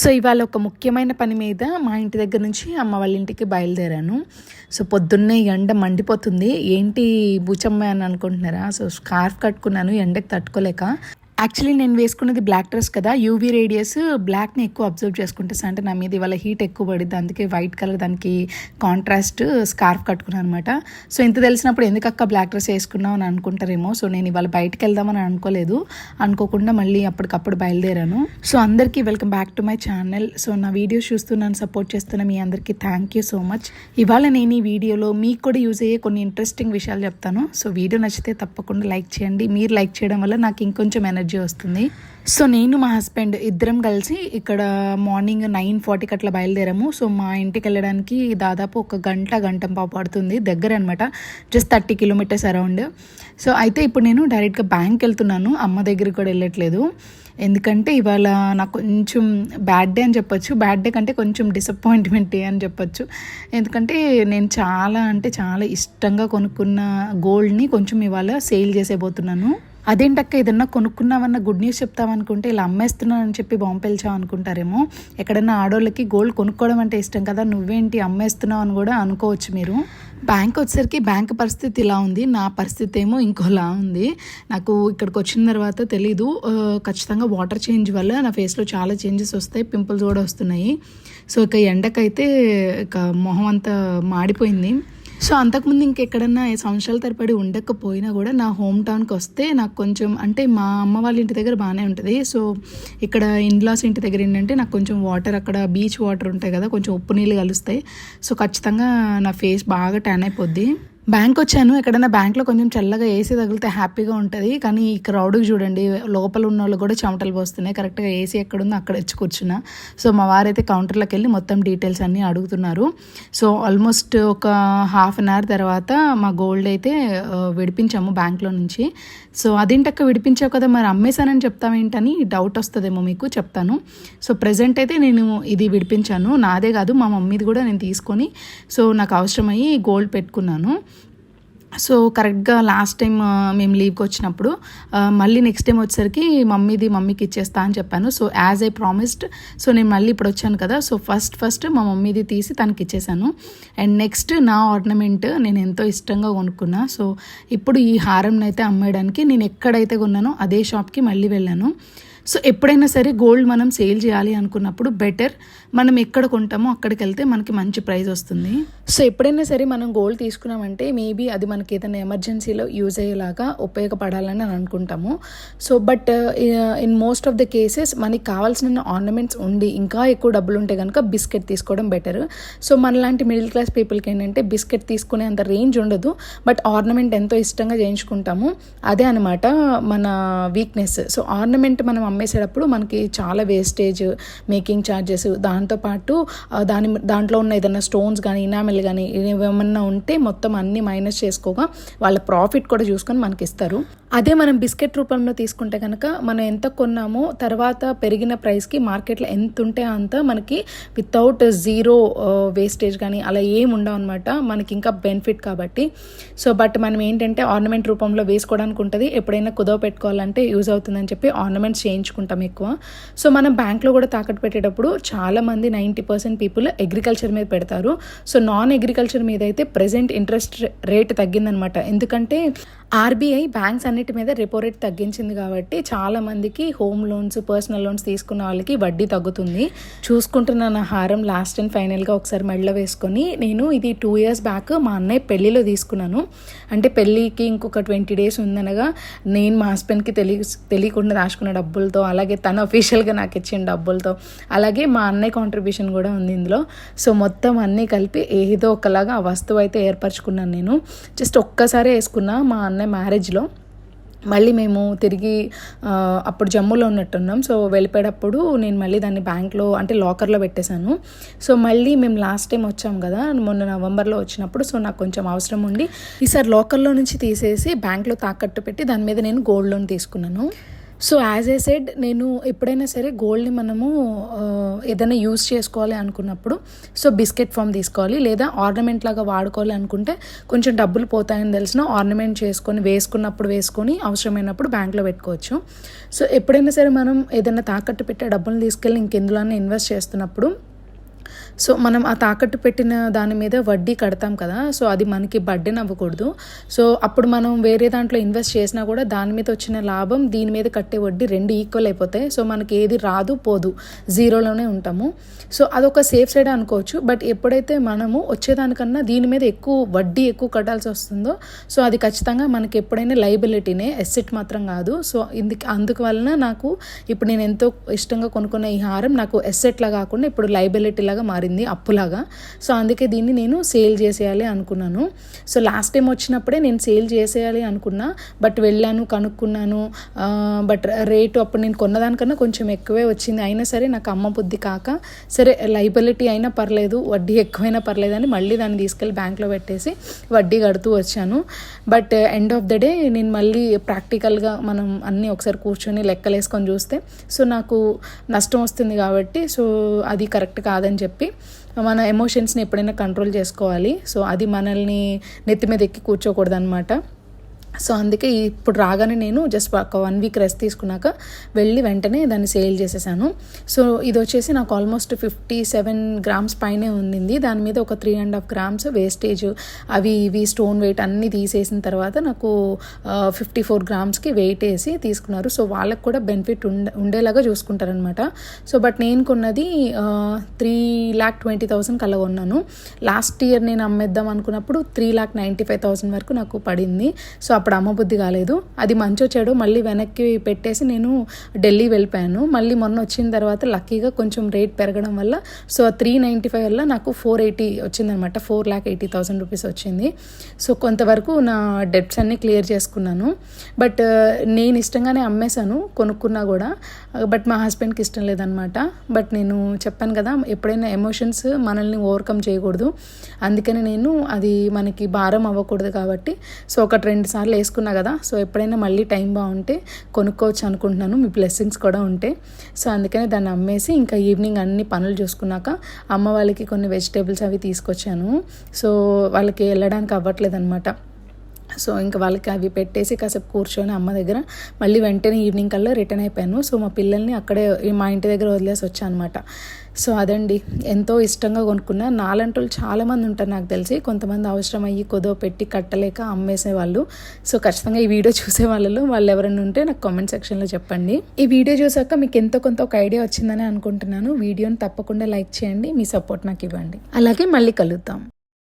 So ఇవాళ ఒక ముఖ్యమైన పని మీద మా ఇంటి దగ్గర నుంచి అమ్మ వాళ్ళ ఇంటికి బయలుదేరాను. సో పొద్దున్నే ఎండ మండిపోతుంది. ఏంటి బూచమ్మ అని అనుకుంటున్నారా? సో స్కార్ఫ్ కట్టుకున్నాను ఎండకు తట్టుకోలేక. యాక్చువల్లీ నేను వేసుకున్నది బ్లాక్ డ్రెస్ కదా. యూవీ రేడియస్ బ్లాక్ని ఎక్కువ అబ్జర్వ్ చేసుకుంటే అంటే నా మీద ఇవాళ హీట్ ఎక్కువ పడింది అందుకే వైట్ కలర్ దానికి కాంట్రాస్ట్ స్కార్ఫ్ కట్టుకున్నాను అనమాట సో ఇంత తెలిసినప్పుడు ఎందుకు అక్క బ్లాక్ డ్రెస్ వేసుకున్నావు అని అనుకుంటారేమో. సో నేను ఇవాళ బయటకు వెళ్దామని అనుకోలేదు. అనుకోకుండా మళ్ళీ అప్పటికప్పుడు బయలుదేరాను. సో అందరికీ welcome back to my channel so నా వీడియోస్ చూస్తూ నన్ను సపోర్ట్ చేస్తున్న మీ అందరికీ థ్యాంక్ యూ సో మచ్ ఇవాళ నేను ఈ వీడియోలో మీకు కూడా యూజ్ అయ్యే కొన్ని ఇంట్రెస్టింగ్ విషయాలు చెప్తాను. సో వీడియో నచ్చితే తప్పకుండా లైక్ చేయండి. మీరు లైక్ చేయడం వల్ల నాకు ఇంకొంచెం ఎనర్జీ వస్తుంది. సో నేను మా హస్బెండ్ ఇద్దరం కలిసి ఇక్కడ మార్నింగ్ నైన్ ఫార్టీకి అట్లా బయలుదేరాము. సో మా ఇంటికి వెళ్ళడానికి దాదాపు ఒక గంట గంట పావు పడుతుంది. దగ్గర అనమాట just thirty kilometres around. So అయితే ఇప్పుడు నేను డైరెక్ట్గా బ్యాంక్ వెళ్తున్నాను. అమ్మ దగ్గరికి కూడా వెళ్ళట్లేదు. ఎందుకంటే ఇవాళ నాకు కొంచెం బ్యాడ్ డే అని చెప్పొచ్చు. బ్యాడ్ డే కంటే కొంచెం డిసప్పాయింట్మెంట్ డే అని చెప్పొచ్చు. ఎందుకంటే నేను చాలా అంటే చాలా ఇష్టంగా కొనుక్కున్న గోల్డ్ని కొంచెం ఇవాళ సేల్ చేసేబోతున్నాను. అదేంటక్క ఏదన్నా కొనుక్కున్నామన్న గుడ్ న్యూస్ చెప్తామనుకుంటే ఇలా అమ్మేస్తున్నానని చెప్పి బాంబు పెంచావు అనుకుంటారేమో ఎక్కడన్నా ఆడోళ్ళకి గోల్డ్ కొనుక్కోవడం అంటే ఇష్టం కదా నువ్వేంటి అమ్మేస్తున్నావు అని కూడా అనుకోవచ్చు మీరు. బ్యాంక్ వచ్చేసరికి బ్యాంక్ పరిస్థితి ఇలా ఉంది నా పరిస్థితి ఏమో ఇంకోలా ఉంది. నాకు ఇక్కడికి వచ్చిన తర్వాత తెలీదు. ఖచ్చితంగా వాటర్ చేంజ్ వల్ల నా ఫేస్లో చాలా చేంజెస్ వస్తాయి పింపుల్స్ కూడా వస్తున్నాయి. సో ఇక ఎండకైతే ఇక మొహం అంతా మాడిపోయింది. సో అంతకుముందు ఇంకెక్కడన్నా సంవత్సరాల తరబడి ఉండకపోయినా కూడా నా హోమ్ టౌన్కి వస్తే నాకు కొంచెం అంటే మా అమ్మ వాళ్ళ ఇంటి దగ్గర బాగానే ఉంటుంది. సో ఇక్కడ ఇన్లాస్ ఇంటి దగ్గర ఏంటంటే నాకు కొంచెం వాటర్ అక్కడ బీచ్ వాటర్ ఉంటాయి కదా కొంచెం ఉప్పు నీళ్ళు కలుస్తాయి. సో ఖచ్చితంగా నా ఫేస్ బాగా ట్యాన్ అయిపోద్ది. బ్యాంక్ వచ్చాను ఎక్కడైనా బ్యాంక్లో కొంచెం చల్లగా ఏసీ తగిలితే హ్యాపీగా ఉంటుంది. కానీ ఈ క్రౌడ్కి చూడండి లోపల ఉన్న వాళ్ళు కూడా చెమటలు పోస్తున్నాయి. కరెక్ట్గా ఏసీ ఎక్కడుందో అక్కడ వచ్చి కూర్చున్నా. సో మా వారైతే కౌంటర్లోకి వెళ్ళి మొత్తం డీటెయిల్స్ అన్నీ అడుగుతున్నారు. సో ఆల్మోస్ట్ ఒక హాఫ్ అన్ అవర్ తర్వాత మా గోల్డ్ అయితే విడిపించాము బ్యాంక్లో నుంచి. సో అదేంటక్క విడిపించావు కదా మరి అమ్మేశానని చెప్తామేంటని డౌట్ వస్తుందేమో మీకు చెప్తాను. సో ప్రజెంట్ అయితే నేను ఇది విడిపించాను. నాదే కాదు మా మమ్మీది కూడా నేను తీసుకొని సో నాకు అవసరమయ్యి గోల్డ్ పెట్టుకున్నాను. సో కరెక్ట్గా లాస్ట్ టైం మేము లీవ్కి వచ్చినప్పుడు మళ్ళీ నెక్స్ట్ టైం వచ్చేసరికి మమ్మీది మమ్మీకి ఇచ్చేస్తా అని చెప్పాను. So as I promised so నేను మళ్ళీ ఇప్పుడు వచ్చాను కదా సో ఫస్ట్ ఫస్ట్ మా మమ్మీది తీసి తనకి ఇచ్చేసాను. అండ్ నెక్స్ట్ నా ఆర్నమెంట్ నేను ఎంతో ఇష్టంగా కొనుక్కున్నా. సో ఇప్పుడు ఈ హారంనైతే అమ్మేయడానికి నేను ఎక్కడైతే కొన్నానో అదే షాప్కి మళ్ళీ వెళ్ళాను. సో ఎప్పుడైనా సరే గోల్డ్ మనం సేల్ చేయాలి అనుకున్నప్పుడు బెటర్ మనం ఎక్కడ కొంటామో అక్కడికి వెళ్తే మనకి మంచి ప్రైస్ వస్తుంది. సో ఎప్పుడైనా సరే మనం గోల్డ్ తీసుకున్నామంటే మేబీ అది మనకి ఏదైనా ఎమర్జెన్సీలో యూజ్ అయ్యేలాగా ఉపయోగపడాలని అని అనుకుంటాము. So but in most of the cases మనకి కావాల్సిన ఆర్నమెంట్స్ ఉండి ఇంకా ఎక్కువ డబ్బులు ఉంటే కనుక బిస్కెట్ తీసుకోవడం బెటర్ సో మనలాంటి మిడిల్ క్లాస్ పీపుల్కి ఏంటంటే బిస్కెట్ తీసుకునే అంత రేంజ్ ఉండదు. బట్ ఆర్నమెంట్ ఎంతో ఇష్టంగా చేయించుకుంటాము. అదే అనమాట మన వీక్నెస్ సో ఆర్నమెంట్ మనం అమ్మేసేటప్పుడు మనకి చాలా వేస్టేజ్ మేకింగ్ ఛార్జెస్ దాంతోపాటు దాని దాంట్లో ఉన్న ఏదైనా స్టోన్స్ కానీ ఇనామెల్ కానీ ఏమన్నా ఉంటే మొత్తం అన్ని మైనస్ చేసుకోగా వాళ్ళ ప్రాఫిట్ కూడా చూసుకొని మనకి ఇస్తారు. అదే మనం బిస్కెట్ రూపంలో తీసుకుంటే కనుక మనం ఎంత కొన్నామో తర్వాత పెరిగిన ప్రైస్కి మార్కెట్లో ఎంత ఉంటే అంత మనకి వితౌట్ జీరో వేస్టేజ్ కానీ అలా ఏం ఉండవు అనమాట మనకి ఇంకా బెనిఫిట్ కాబట్టి. సో బట్ మనం ఏంటంటే ఆర్నమెంట్ రూపంలో వేసుకోవడానికి ఉంటుంది. ఎప్పుడైనా కుదవ పెట్టుకోవాలంటే యూజ్ అవుతుందని చెప్పి ఆర్నమెంట్స్ చేయించుకుంటాం ఎక్కువ. సో మనం బ్యాంక్లో కూడా తాకట్టు పెట్టేటప్పుడు చాలామంది నైంటీ పర్సెంట్ పీపుల్ అగ్రికల్చర్ మీద పెడతారు. సో నాన్ అగ్రికల్చర్ మీద అయితే ప్రజెంట్ ఇంట్రెస్ట్ రేట్ తగ్గిందనమాట. ఎందుకంటే ఆర్బీఐ బ్యాంక్స్ అన్నిటి మీద రెపో రేట్ తగ్గించింది కాబట్టి చాలా మందికి హోమ్ లోన్స్ పర్సనల్ లోన్స్ తీసుకున్న వాళ్ళకి వడ్డీ తగ్గుతుంది. చూసుకుంటున్న నా హారం లాస్ట్ అండ్ ఫైనల్గా ఒకసారి మెడలో వేసుకొని. నేను ఇది టూ ఇయర్స్ బ్యాక్ మా అన్నయ్య పెళ్ళిలో తీసుకున్నాను. అంటే పెళ్ళికి ఇంకొక ట్వంటీ డేస్ ఉందనగా నేను మా హస్బెండ్కి తెలియ తెలియకుండా దాచుకున్న డబ్బులతో అలాగే తను అఫీషియల్గా నాకు ఇచ్చిన డబ్బులతో అలాగే మా అన్నయ్య కాంట్రిబ్యూషన్ కూడా ఉంది ఇందులో. సో మొత్తం అన్నీ కలిపి ఏదో ఒకలాగా ఆ వస్తువు అయితే ఏర్పరచుకున్నాను నేను. జస్ట్ ఒక్కసారి వేసుకున్నా. మా అన్న ఉన్నాయి మ్యారేజ్లో మళ్ళీ మేము తిరిగి అప్పుడు జమ్మూలో ఉన్నట్టున్నాం. సో వెళ్ళిపోయేటప్పుడు నేను మళ్ళీ దాన్ని బ్యాంక్లో అంటే లాకర్లో పెట్టేశాను. సో మళ్ళీ మేము లాస్ట్ టైం వచ్చాం కదా మొన్న నవంబర్లో వచ్చినప్పుడు. సో నాకు కొంచెం అవసరం ఉండి ఈసారి లాకర్లో నుంచి తీసేసి బ్యాంక్లో తాకట్టు పెట్టి దాని మీద నేను గోల్డ్ లోన్ తీసుకున్నాను. సో యాజ్ ఏ సెడ్ నేను ఎప్పుడైనా సరే గోల్డ్ని మనము ఏదైనా యూస్ చేసుకోవాలి అనుకున్నప్పుడు సో బిస్కెట్ ఫామ్ తీసుకోవాలి లేదా ఆర్నమెంట్ లాగా వాడుకోవాలి అనుకుంటే కొంచెం డబ్బులు పోతాయని తెలిసిన ఆర్నమెంట్ చేసుకొని వేసుకున్నప్పుడు వేసుకొని అవసరమైనప్పుడు బ్యాంక్లో పెట్టుకోవచ్చు. సో ఎప్పుడైనా సరే మనం ఏదైనా తాకట్టు పెట్టే డబ్బులు తీసుకెళ్ళి ఇంకెందులోనే ఇన్వెస్ట్ చేస్తున్నప్పుడు సో మనం ఆ తాకట్టు పెట్టిన దాని మీద వడ్డీ కడతాం కదా సో అది మనకి బడ్డెన్ అవ్వకూడదు సో అప్పుడు మనం వేరే దాంట్లో ఇన్వెస్ట్ చేసినా కూడా దాని మీద వచ్చిన లాభం దీని మీద కట్టే వడ్డీ రెండు ఈక్వల్ అయిపోతాయి. సో మనకి ఏది రాదు పోదు. జీరోలోనే ఉంటాము. సో అదొక సేఫ్ సైడ్ అనుకోవచ్చు. బట్ ఎప్పుడైతే మనము వచ్చేదానికన్నా దీని మీద ఎక్కువ వడ్డీ ఎక్కువ కట్టాల్సి వస్తుందో సో అది ఖచ్చితంగా మనకి ఎప్పుడైనా లైబిలిటీనే ఎస్సెట్ మాత్రం కాదు. సో ఇందుకు అందుకు వలన నాకు ఇప్పుడు నేను ఎంతో ఇష్టంగా కొనుక్కున్న ఈ హారం నాకు ఎస్సెట్లా కాకుండా ఇప్పుడు లైబిలిటీ లాగా మారింది అప్పులాగా. సో అందుకే దీన్ని నేను సేల్ చేసేయాలి అనుకున్నాను. సో లాస్ట్ టైం వచ్చినప్పుడే నేను సేల్ చేసేయాలి అనుకున్నా. బట్ వెళ్ళాను కనుక్కున్నాను. బట్ రేటు అప్పుడు నేను కొన్నదానికన్నా కొంచెం ఎక్కువే వచ్చింది. అయినా సరే నాకు అమ్మ బుద్ధి కాక సరే లైబిలిటీ అయినా పర్లేదు వడ్డీ ఎక్కువైనా పర్లేదు అని మళ్ళీ దాన్ని తీసుకెళ్ళి బ్యాంక్లో పెట్టేసి వడ్డీ కడుతూ వచ్చాను. But end of the day నేను మళ్ళీ ప్రాక్టికల్గా మనం అన్నీ ఒకసారి కూర్చొని లెక్కలేసుకొని చూస్తే సో నాకు నష్టం వస్తుంది కాబట్టి సో అది కరెక్ట్ కాదని చెప్పి మన ఎమోషన్స్ని ఎప్పుడైనా కంట్రోల్ చేసుకోవాలి. సో అది మనల్ని నెత్తి మీద ఎక్కి కూర్చోకూడదు అనమాట సో అందుకే ఇప్పుడు రాగానే నేను జస్ట్ ఒక వన్ వీక్ రెస్ట్ తీసుకున్నాక వెళ్ళి వెంటనే దాన్ని సేల్ చేసేసాను. సో ఇది వచ్చేసి నాకు ఆల్మోస్ట్ ఫిఫ్టీ సెవెన్ గ్రామ్స్ పైనే ఉండింది. దాని మీద ఒక three and half grams wastage అవి ఇవి స్టోన్ వెయిట్ అన్నీ తీసేసిన తర్వాత నాకు ఫిఫ్టీ ఫోర్ గ్రామ్స్కి వెయిట్ వేసి తీసుకున్నారు. సో వాళ్ళకి కూడా బెనిఫిట్ ఉండే ఉండేలాగా చూసుకుంటారనమాట సో బట్ నేను కొన్నది త్రీ ల్యాక్ ట్వంటీ థౌసండ్ కల్లా కొన్నాను. లాస్ట్ ఇయర్ నేను అమ్మేద్దాం అనుకున్నప్పుడు three lakh ninety five thousand వరకు నాకు పడింది. సో అప్పుడు అమ్మ బుద్ధి కాలేదు. అది మంచి వచ్చాడు మళ్ళీ వెనక్కి పెట్టేసి నేను ఢిల్లీ వెళ్ళిపోయాను. మళ్ళీ మొన్న వచ్చిన తర్వాత లక్కీగా కొంచెం రేట్ పెరగడం వల్ల సో త్రీ నైంటీ ఫైవ్ వల్ల నాకు ఫోర్ ఎయిటీ వచ్చిందనమాట four lakh eighty thousand rupees వచ్చింది. సో కొంతవరకు నా డెబ్ట్స్ అన్నీ క్లియర్ చేసుకున్నాను. బట్ uh, నేను ఇష్టంగానే అమ్మేశాను కొనుక్కున్నా కూడా. బట్ మా హస్బెండ్కి ఇష్టం లేదనమాట బట్ నేను చెప్పాను కదా ఎప్పుడైనా ఎమోషన్స్ మనల్ని ఓవర్కమ్ చేయకూడదు. అందుకని నేను అది మనకి భారం అవ్వకూడదు కాబట్టి సో ఒకటి రెండు సార్లు వేసుకున్నా కదా సో ఎప్పుడైనా మళ్ళీ టైం బాగుంటే కొనుక్కోవచ్చు అనుకుంటున్నాను. మీ బ్లెస్సింగ్స్ కూడా ఉంటే. సో అందుకనే దాన్ని అమ్మేసి ఇంకా ఈవినింగ్ అన్ని పనులు చూసుకున్నాక అమ్మ వాళ్ళకి కొన్ని వెజిటేబుల్స్ అవి తీసుకొచ్చాను. సో వాళ్ళకి వెళ్ళడానికి అవ్వట్లేదు అనమాట సో ఇంకా వాళ్ళకి అవి పెట్టేసి కాసేపు కూర్చొని అమ్మ దగ్గర మళ్ళీ వెంటనే ఈవినింగ్ కల్లా రిటర్న్ అయిపోయాను. సో మా పిల్లల్ని అక్కడే మా ఇంటి దగ్గర వదిలేసి వచ్చాను అనమాట సో అదండి. ఎంతో ఇష్టంగా కొనుక్కున్న నాలంటూ చాలామంది ఉంటారు నాకు తెలిసి. కొంతమంది అవసరం అయ్యి కొదో పెట్టి కట్టలేక అమ్మేసే వాళ్ళు సో ఖచ్చితంగా ఈ వీడియో చూసే వాళ్ళలో వాళ్ళు ఎవరైనా ఉంటే నాకు కామెంట్ సెక్షన్లో చెప్పండి. ఈ వీడియో చూసాక మీకు ఎంతో కొంత ఒక ఐడియా వచ్చిందని అనుకుంటున్నాను. వీడియోని తప్పకుండా లైక్ చేయండి. మీ సపోర్ట్ నాకు ఇవ్వండి. అలాగే మళ్ళీ కలుద్దాం.